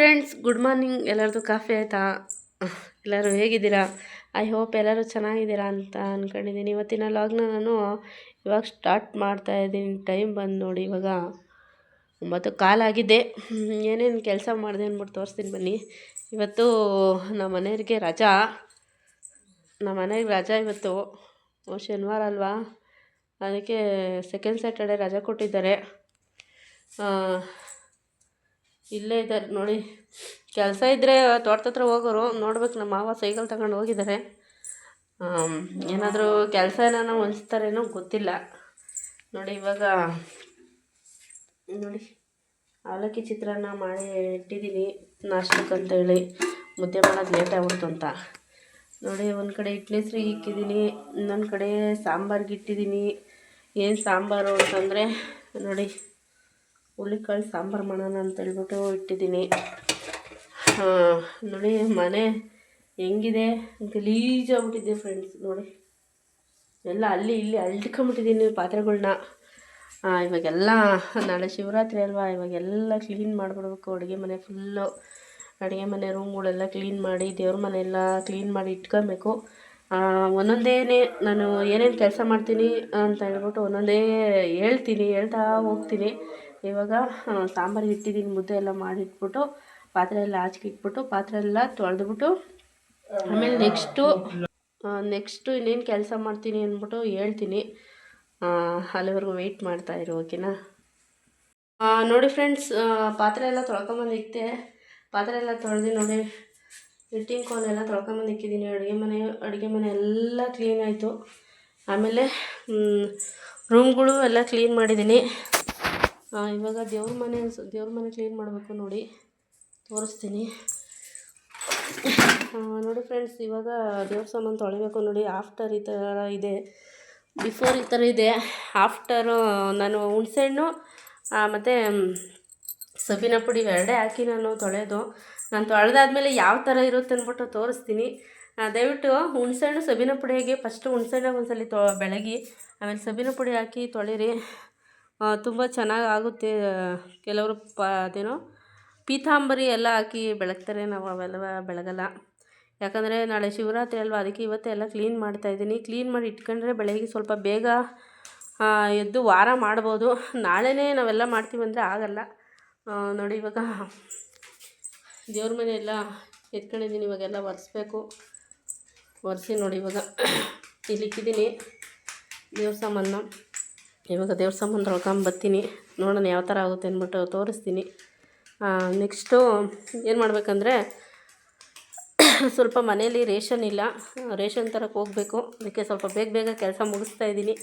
Friends good morning ಎಲ್ಲರದು coffee ಆಯಿತಾ? ಎಲ್ಲರೂ ಹೇಗಿದ್ದೀರಾ? ಐ ಹೋಪ್ ಎಲ್ಲರೂ ಚೆನ್ನಾಗಿದ್ದೀರಾ ಅಂತ ಅಂದ್ಕೊಂಡಿದ್ದೀನಿ ಇವತ್ತಿನ ಲಾಗ್ನ ನಾನು ಇವಾಗ ಸ್ಟಾರ್ಟ್ ಮಾಡ್ತಾ ಇದ್ದೀನಿ. ಟೈಮ್ ಬಂದು ನೋಡಿ ಇವಾಗ ಒಂಬತ್ತು ಕಾಲಾಗಿದೆ ಏನೇನು ಕೆಲಸ ಮಾಡಿದೆ ಅಂದ್ಬಿಟ್ಟು ತೋರಿಸ್ತೀನಿ ಬನ್ನಿ. ಇವತ್ತು ನಮ್ಮ ಮನೆಯವ್ರಿಗೆ ರಜಾ. ನಮ್ಮ ಮನೆಗೆ ರಜಾ ಇವತ್ತು. ಶನಿವಾರ ಅಲ್ವಾ? ಅದಕ್ಕೆ ಸೆಕೆಂಡ್ ಸ್ಯಾಟರ್ಡೆ ರಜಾ ಕೊಟ್ಟಿದ್ದಾರೆ. ಇಲ್ಲೇ ಇದ್ದಾರೆ ನೋಡಿ. ಕೆಲಸ ಇದ್ದರೆ ತೋಟದ ಹತ್ರ ಹೋಗೋರು ನೋಡ್ಬೇಕು. ನಮ್ಮ ಮಾವ ಸೈಕಲ್ ತಗೊಂಡು ಹೋಗಿದ್ದಾರೆ ಏನಾದರೂ ಕೆಲಸ ಏನಾನ ಹೊಲಿಸ್ತಾರೇನೋ ಗೊತ್ತಿಲ್ಲ. ನೋಡಿ ಇವಾಗ ನೋಡಿ ಅವಲಕ್ಕಿ ಚಿತ್ರಾನ್ನ ಮಾಡಿ ಇಟ್ಟಿದ್ದೀನಿ. ನಾಷ್ಟಕ್ಕೆ ಅಂತೇಳಿ. ಮುದ್ದೆ ಮಾಡೋದು ಲೇಟ್ ಆಗ್ಬಿಡ್ತು ಅಂತ. ನೋಡಿ, ಒಂದು ಕಡೆ ಇಡ್ಲಿ ಹೆಸ್ರಿಗೆ ಇಕ್ಕಿದ್ದೀನಿ. ಇನ್ನೊಂದು ಕಡೆ ಸಾಂಬಾರ್ಗಿಟ್ಟಿದ್ದೀನಿ ಏನು ಸಾಂಬಾರು ಅಂತಂದರೆ ನೋಡಿ ಹುಳ್ಳಿಕಾಳು ಸಾಂಬಾರು ಮಾಡೋಣ ಅಂತೇಳ್ಬಿಟ್ಟು ಇಟ್ಟಿದ್ದೀನಿ. ನೋಡಿ ಮನೆ ಹೆಂಗಿದೆ ಗಲೀಜಾಗ್ಬಿಟ್ಟಿದೆ ಫ್ರೆಂಡ್ಸ್ ನೋಡಿ. ಎಲ್ಲ ಅಲ್ಲಿ ಇಲ್ಲಿ ಅಳ್ಕೊಂಬಿಟ್ಟಿದ್ದೀನಿ ಪಾತ್ರೆಗಳನ್ನ ಇವಾಗೆಲ್ಲ ನಾಳೆ ಶಿವರಾತ್ರಿ ಅಲ್ವಾ, ಇವಾಗೆಲ್ಲ ಕ್ಲೀನ್ ಮಾಡಿಬಿಡ್ಬೇಕು ಅಡುಗೆ ಮನೆ ಫುಲ್ಲು ಅಡುಗೆ ಮನೆ ರೂಮ್ಗಳೆಲ್ಲ ಕ್ಲೀನ್ ಮಾಡಿ, ದೇವ್ರ ಮನೆ ಎಲ್ಲ ಕ್ಲೀನ್ ಮಾಡಿ ಇಟ್ಕೊಬೇಕು. ಒಂದೊಂದೇ ನಾನು ಏನೇನು ಕೆಲಸ ಮಾಡ್ತೀನಿ ಅಂತ ಹೇಳ್ಬಿಟ್ಟು ಒಂದೊಂದೇ ಹೇಳ್ತೀನಿ, ಹೇಳ್ತಾ ಹೋಗ್ತೀನಿ. ಇವಾಗ ಸಾಂಬಾರು ಇಟ್ಟಿದ್ದೀನಿ ಮುದ್ದೆ ಎಲ್ಲ ಮಾಡಿಟ್ಬಿಟ್ಟು ಪಾತ್ರೆ ಎಲ್ಲ ಆಚೆಗೆ ಇಟ್ಬಿಟ್ಟು ಪಾತ್ರೆ ಎಲ್ಲ ತೊಳೆದ್ಬಿಟ್ಟು, ಆಮೇಲೆ ನೆಕ್ಸ್ಟು ನೆಕ್ಸ್ಟು ಇನ್ನೇನು ಕೆಲಸ ಮಾಡ್ತೀನಿ ಅಂದ್ಬಿಟ್ಟು ಹೇಳ್ತೀನಿ. ಅಲ್ಲಿವರೆಗೂ ವೆಯ್ಟ್ ಮಾಡ್ತಾ ಇರು ಓಕೆನಾ ನೋಡಿ ಫ್ರೆಂಡ್ಸ್ ಪಾತ್ರೆ ಎಲ್ಲ ತೊಳ್ಕೊಂಬಂದು ಪಾತ್ರೆ ಎಲ್ಲ ತೊಳೆದು ನೋಡಿ, ಹಿಟ್ಟಿನ ಕೋಲೆಲ್ಲ ಎಲ್ಲ ಇಕ್ಕಿದ್ದೀನಿ ಅಡುಗೆ ಮನೆ ಅಡುಗೆ ಮನೆ ಎಲ್ಲ ಕ್ಲೀನ್ ಆಯಿತು. ಆಮೇಲೆ ರೂಮ್ಗಳು ಎಲ್ಲ ಕ್ಲೀನ್ ಮಾಡಿದ್ದೀನಿ. ಇವಾಗ ದೇವ್ರ ಮನೆ ದೇವ್ರ ಮನೆ ಕ್ಲೀನ್ ಮಾಡಬೇಕು ನೋಡಿ. ತೋರಿಸ್ತೀನಿ. ನೋಡಿ ಫ್ರೆಂಡ್ಸ್ ಇವಾಗ ದೇವ್ರ ಸಾಮಾನು ತೊಳಿಬೇಕು ನೋಡಿ. ಆಫ್ಟರ್ ಈ ಥರ ಇದೆ. ಬಿಫೋರ್ ಈ ಥರ ಇದೆ. ಆಫ್ಟರು ನಾನು ಹುಣಸೆಹಣ್ಣು ಮತ್ತು ಸಬೀನ ಪುಡಿ ಎರಡೇ ಹಾಕಿ ನಾನು ತೊಳೆಯೋದು ನಾನು ತೊಳೆದಾದ್ಮೇಲೆ ಯಾವ ಥರ ಇರುತ್ತೆ ಅಂದ್ಬಿಟ್ಟು ತೋರಿಸ್ತೀನಿ. ದಯವಿಟ್ಟು ಹುಣ್ಸೆಹಣ್ಣು, ಸಬೀನ ಪುಡಿ ಹಾಕಿ ಫಸ್ಟು ಹುಣ್ಸೆಹಣ್ಣು ಒಂದ್ಸಲಿ ತೊ, ಬೆಳಗಿ, ಆಮೇಲೆ ಸಬೀನ ಪುಡಿ ಹಾಕಿ ತೊಳಿರಿ. ತುಂಬ ಚೆನ್ನಾಗಿ ಆಗುತ್ತೆ ಕೆಲವರು ಪ, ಅದೇನೋ ಪೀತಾಂಬರಿ ಎಲ್ಲ ಹಾಕಿ ಬೆಳಗ್ತಾರೆ ನಾವು ಅವೆಲ್ಲ ಬೆಳಗಲ್ಲ. ಯಾಕಂದರೆ ನಾಳೆ ಶಿವರಾತ್ರಿ ಅಲ್ವಾ, ಅದಕ್ಕೆ ಇವತ್ತೇ ಎಲ್ಲ ಕ್ಲೀನ್ ಮಾಡ್ತಾಯಿದ್ದೀನಿ ಕ್ಲೀನ್ ಮಾಡಿ ಇಟ್ಕೊಂಡ್ರೆ ಬೆಳಗ್ಗೆ ಸ್ವಲ್ಪ ಬೇಗ ಎದ್ದು ವಾರ ಮಾಡ್ಬೋದು. ನಾಳೆನೇ ನಾವೆಲ್ಲ ಮಾಡ್ತೀವಿ ಅಂದರೆ ಆಗಲ್ಲ. ನೋಡಿ ಇವಾಗ ದೇವ್ರ ಮನೆ ಎಲ್ಲ ಎತ್ಕೊಂಡಿದ್ದೀನಿ, ಇವಾಗೆಲ್ಲ ಒರೆಸ್ಬೇಕು. ಒರೆಸಿ ನೋಡಿ ಇವಾಗ ಇಲ್ಲಿಕ್ಕಿದ್ದೀನಿ ದೇವ್ರ ಸಾಮಾನ ಇವಾಗ ದೇವ್ರ ಸಾಮಾನು ಹೊಳ್ಕೊಂಬತ್ತೀನಿ ನೋಡೋಣ ಯಾವ ಥರ ಆಗುತ್ತೆ ಅಂದ್ಬಿಟ್ಟು ತೋರಿಸ್ತೀನಿ. ನೆಕ್ಸ್ಟು ಏನು ಮಾಡಬೇಕಂದ್ರೆ ಸ್ವಲ್ಪ ಮನೇಲಿ ರೇಷನ್ ಇಲ್ಲ. ರೇಷನ್ ತರಕ್ಕೆ ಹೋಗಬೇಕು. ಅದಕ್ಕೆ ಸ್ವಲ್ಪ ಬೇಗ ಬೇಗ ಕೆಲಸ ಮುಗಿಸ್ತಾ ಇದ್ದೀನಿ.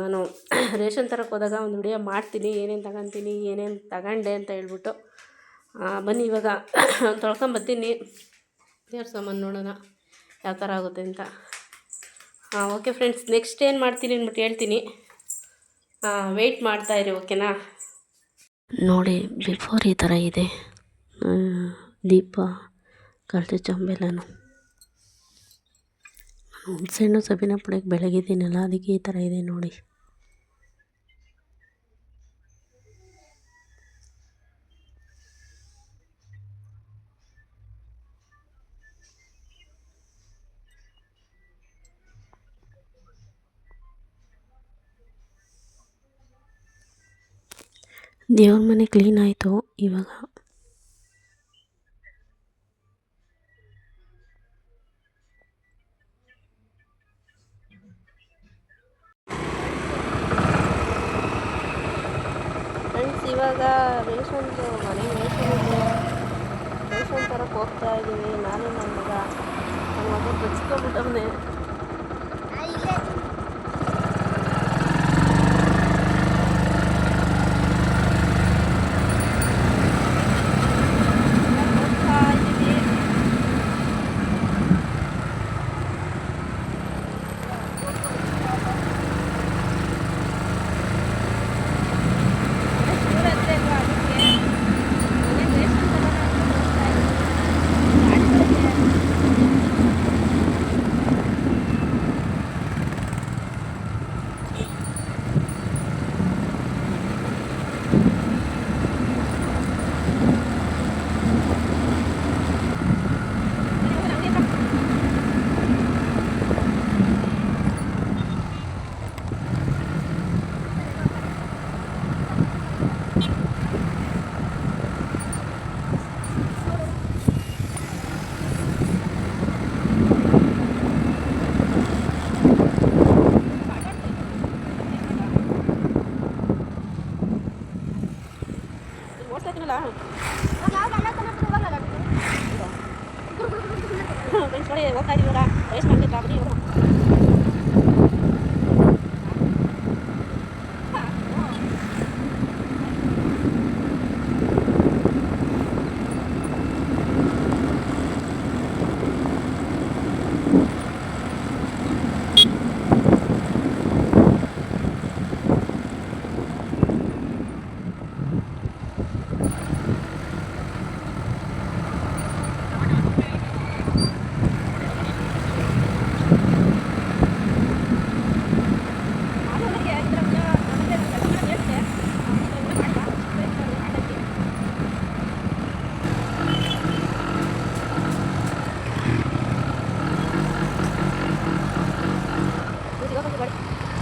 ನಾನು ರೇಷನ್ ತರಕ್ಕೆ ಹೋದಾಗ ಒಂದು ವಿಡಿಯೋ ಮಾಡ್ತೀನಿ. ಏನೇನು ತಗೊತೀನಿ, ಏನೇನು ತಗೊಂಡೆ ಅಂತ ಹೇಳ್ಬಿಟ್ಟು. ಬನ್ನಿ ಇವಾಗ ತೊಳ್ಕೊಂಬತ್ತೀನಿ ದೇವ್ರ ಸಾಮಾನು ನೋಡೋಣ ಯಾವ ಥರ ಆಗುತ್ತೆ ಅಂತ. ಓಕೆ ಫ್ರೆಂಡ್ಸ್, ನೆಕ್ಸ್ಟ್ ಏನು ಮಾಡ್ತೀನಿ ಅಂದ್ಬಿಟ್ಟು ಹೇಳ್ತೀನಿ. ವೆಯ್ಟ್ ಮಾಡ್ತಾ ಇರಿ ಓಕೆನಾ ನೋಡಿ ಬಿಫೋರ್ ಈ ಥರ ಇದೆ ದೀಪ ಕಳೆದು ಚಂಬೆಲ್ಲನು ಹುಣಸೆಹಣ್ಣು ಸಬಿನ ಪುಡಿಗೆ ಬೆಳಗಿದ್ದೀನಲ್ಲ, ಅದಕ್ಕೆ ಈ ಥರ ಇದೆ ನೋಡಿ. ದೇವ್ರ ಮನೆ ಕ್ಲೀನ್ ಆಯಿತು ಇವಾಗ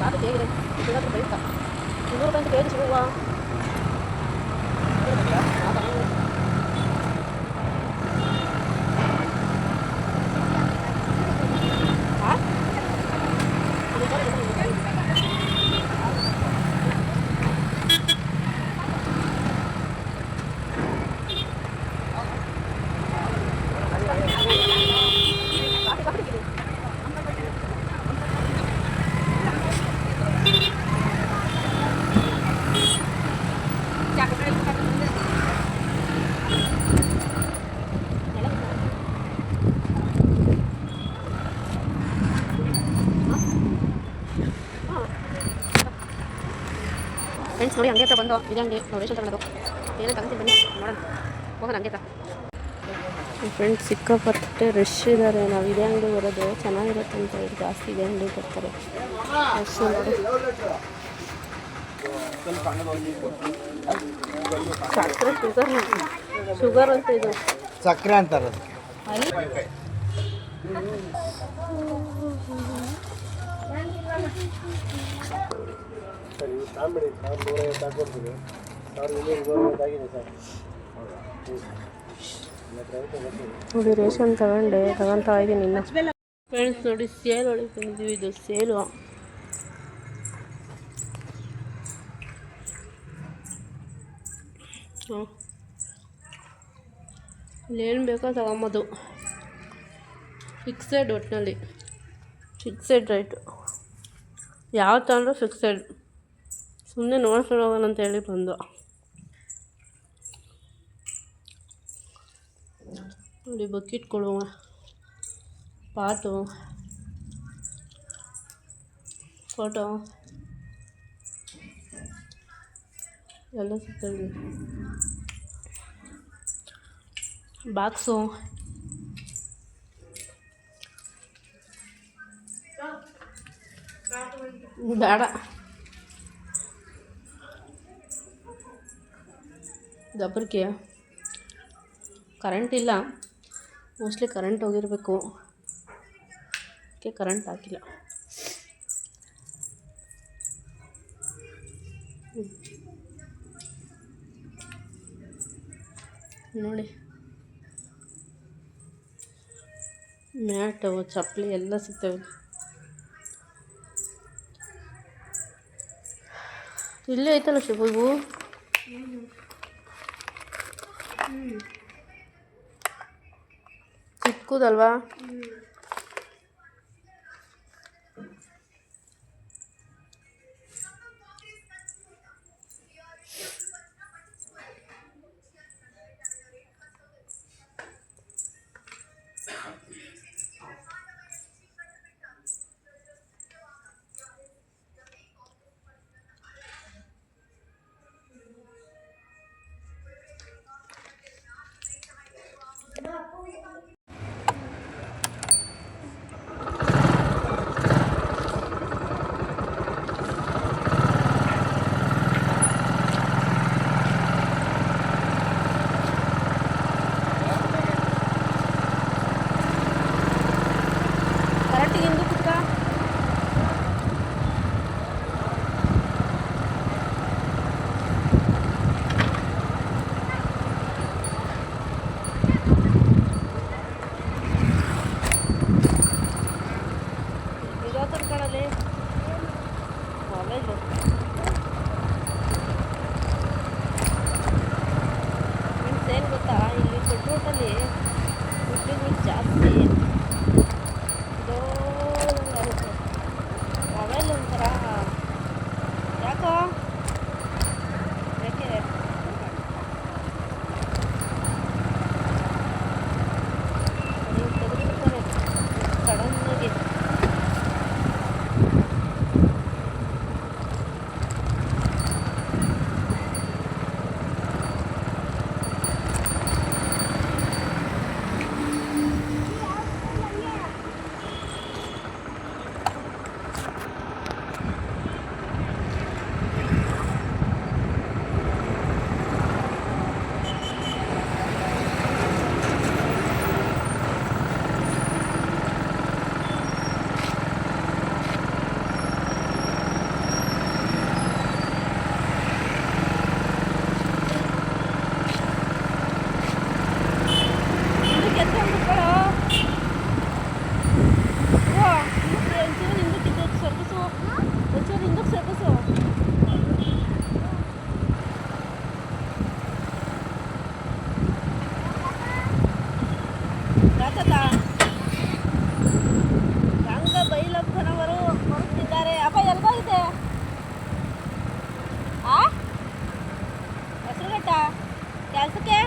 ಕಾಫಿ ಹೇಗಿದೆ ಇವತ್ತು ಬೈತಾ ಇನ್ನೂರು ರೂಪಾಯಿ ಅಂತ ಕೆ ಜಿ ಸಿಗುವ ಫ್ರೆಂಡ್ಸ್ ನೋಡಿ ಹಂಗೆ ಹತ್ರ ಬಂದು ಇದೆ ಹಂಗೆ ನಾವು ರೇಷನ್ ತಗೊಳ್ಳೋದು ಏನೋ ತಗೊಂತೀನಿ ಬನ್ನಿ ನೋಡೋಣ. ಹೋಗೋಣ ಹಂಗೆ ಹತ್ರ ಫ್ರೆಂಡ್ಸ್ ಸಿಕ್ಕಾಪಟ್ಟೆ ರಶ್ ಇದ್ದಾರೆ ನಾವು ಇದೇ ಅಂಗಡಿ ಬರೋದು ಚೆನ್ನಾಗಿರುತ್ತೆ ಅಂತ ಹೇಳಿ ಜಾಸ್ತಿ ಇದೇ ಅಂಗಡಿ ಬರ್ತಾರೆ. ರಶ್ ಸಕ್ಕರೆ ಶುಗರ್ ಶುಗರ್ ಅಂತ ಇದು. ಸಕ್ಕರೆ ಅಂತಾರೆ ಅದು. ನೋಡಿ ರೇಷನ್ ತಗೊಂಡೆ ತಗೊಂತಾ ಇದ್ದೀನಿ ಇನ್ನು. ಫ್ರೆಂಡ್ಸ್ ನೋಡಿ ಸೇಲ್ ಒಳಗೆ ಬಂದಿದ್ದೀವಿ ಇದು ಸೇಲು. ಹಾಂ ಇಲ್ಲೇನು ಬೇಕೋ ತಗೊಂಬೋದು. ಫಿಕ್ಸೆಡ್ ಒಟ್ಟಿನಲ್ಲಿ ಫಿಕ್ಸೆಡ್ ರೇಟು ಯಾವ ತಗೊಂಡ್ರು ಫಿಕ್ಸೆಡ್ ಸುಮ್ಮನೆ ನೋಡ್ಕೊಂಡು ಹೋಗೋಣ ಅಂತ ಹೇಳಿ ಬಂದು. ನೋಡಿ ಬಕೆಟ್ಗಳು ಪಾಟು ಫೋಟೋ ಎಲ್ಲ ಸಿಗ್ತದೆ ಬಾಕ್ಸು. ಬೇಡ. ಗಬ್ಬರಿಗೆ ಕರೆಂಟ್ ಇಲ್ಲ. ಮೋಸ್ಟ್ಲಿ ಕರೆಂಟ್ ಹೋಗಿರಬೇಕು. ಅದಕ್ಕೆ ಕರೆಂಟ್ ಹಾಕಿಲ್ಲ. ನೋಡಿ. ಮ್ಯಾಟು, ಚಪ್ಪಲಿ ಎಲ್ಲ ಸಿಗ್ತವೆ. ಇಲ್ಲೇ ಐತಲ್ಲ ಶಿವು ಚಿಕ್ಕದಲ್ವಾ? ತಾತ ರಂಗ ಬೈಲಪ್ಪನವರು ಕೊಡುತ್ತಿದ್ದಾರೆ ಅಪ್ಪ ಎಲ್ಗೋಗಿದೆ? ಆ? ಹೆಸರುಘಟ್ಟ? ಕೆಲಸಕ್ಕೆ?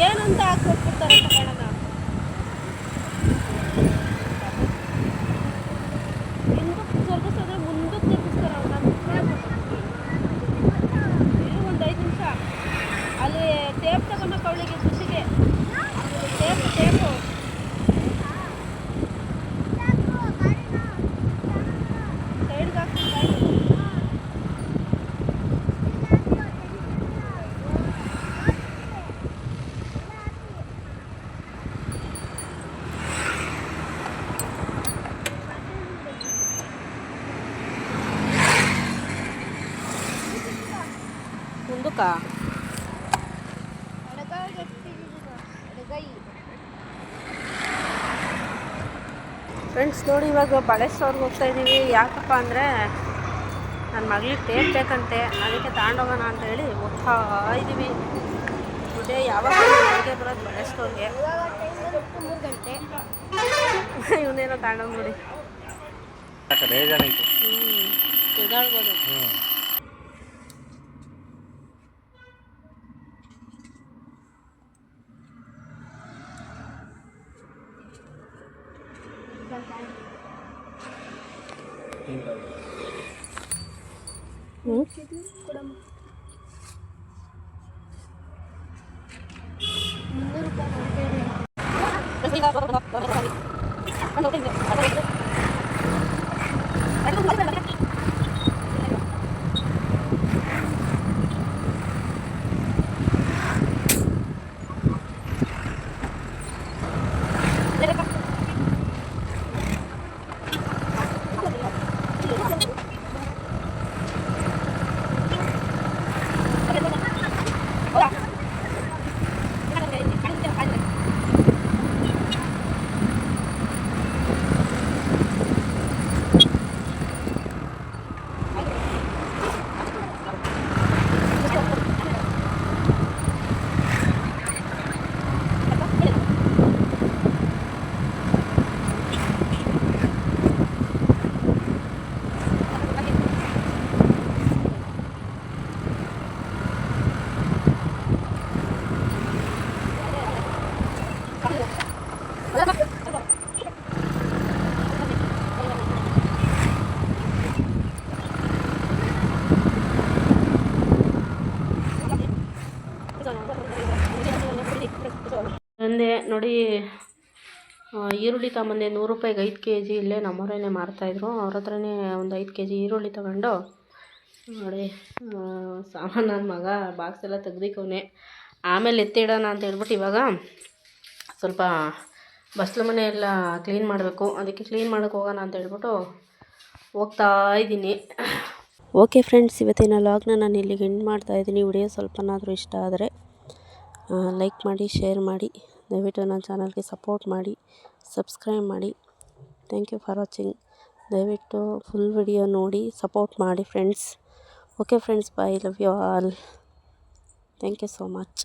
ಏನಂತ ಹಾಕ್ಕೊಟ್ಬಿಡ್ತಾರೆ ಕಣನ ಹಿಂದಕ್ಕೆ ತಿರ್ಗಿಸಿದ್ರೆ ಮುಂದಕ್ಕೆ ತಿರ್ಗಿಸ್ತಾರೆ ಅವ್ರನ್ನ ಇರು ಒಂದು ಐದು ನಿಮಿಷ ಅಲ್ಲಿ ಟೇಪ್ ತಗೊಂಡ ಕವಳಿಗೆ ಖುಷಿಗೆ ಟೇಪ್ ಟೇಪು ಸೈಡ್ಗೆ ಹಾಕ್ತೀನಿ ಗಾಡಿ ಫ್ರೆಂಡ್ಸ್ ನೋಡಿ ಇವಾಗ ಬಳೆಸೋರ್ಗೆ ಹೋಗ್ತಾ ಇದ್ದೀವಿ ಯಾಕಪ್ಪ ಅಂದರೆ ನನ್ನ ಮಗಳಿಗೆ ಟೇಪ್ ಬೇಕಂತೆ. ಅದಕ್ಕೆ ತಗೊಂಡೋಗೋಣ ಅಂತ ಹೇಳಿ ಹೋಗ್ತಾ ಇದ್ದೀವಿ ಇದೇ ಯಾವಾಗ ಬೆಳಗ್ಗೆ ಬರೋದು ಬಳೆ ಸ್ಟೋರ್ಗೆ ಮೂರು ಗಂಟೆ ಇವನೇನೋ ತಗೊಂಡೋಗಿ ನೋಡಿ. ಹ್ಞೂ ಹ್ಞೂ ತಿರ್ಗಾಡ್ಬೋದು Kasi ನೋಡಿ ಈರುಳ್ಳಿ ತಗೊಂಬಂದೆ ನೂರು ರೂಪಾಯಿಗೆ ಐದು ಕೆ ಜಿ ಇಲ್ಲೇ ನಮ್ಮವರೇನೆ ಮಾರ್ತಾಯಿದ್ರು. ಅವ್ರ ಹತ್ರನೇ ಒಂದು ಐದು ಕೆ ಜಿ ಈರುಳ್ಳಿ ತಗೊಂಡು, ನೋಡಿ ಸಾಮಾನು ನನ್ನ ಮಗ ಬಾಕ್ಸ್ ಎಲ್ಲ ತೆಗ್ದಿಕ್ಕವನೆ ಆಮೇಲೆ ಎತ್ತಿಡೋಣ ಅಂತ ಹೇಳ್ಬಿಟ್ಟು ಇವಾಗ ಸ್ವಲ್ಪ ಬಸ್ಲು ಮನೆ ಎಲ್ಲ ಕ್ಲೀನ್ ಮಾಡಬೇಕು. ಅದಕ್ಕೆ ಕ್ಲೀನ್ ಮಾಡೋಕೆ ಹೋಗೋಣ ಅಂತ ಹೇಳ್ಬಿಟ್ಟು ಹೋಗ್ತಾ ಇದ್ದೀನಿ. ಓಕೆ ಫ್ರೆಂಡ್ಸ್ ಇವತ್ತಿನ ಲಾಗ್ನ ನಾನು ಇಲ್ಲಿಗೆ ಎಂಡ್ ಮಾಡ್ತಾಯಿದ್ದೀನಿ ವಿಡಿಯೋ ಸ್ವಲ್ಪನಾದರೂ ಇಷ್ಟ ಆದರೆ ಲೈಕ್ ಮಾಡಿ ಶೇರ್ ಮಾಡಿ. ದಯವಿಟ್ಟು ನನ್ನ ಚಾನಲ್ಗೆ ಸಪೋರ್ಟ್ ಮಾಡಿ, ಸಬ್ಸ್ಕ್ರೈಬ್ ಮಾಡಿ. Thank you for watching. ದಯವಿಟ್ಟು ಫುಲ್ ವಿಡಿಯೋ ನೋಡಿ, ಸಪೋರ್ಟ್ ಮಾಡಿ friends. Okay friends bye love you all. Thank you so much.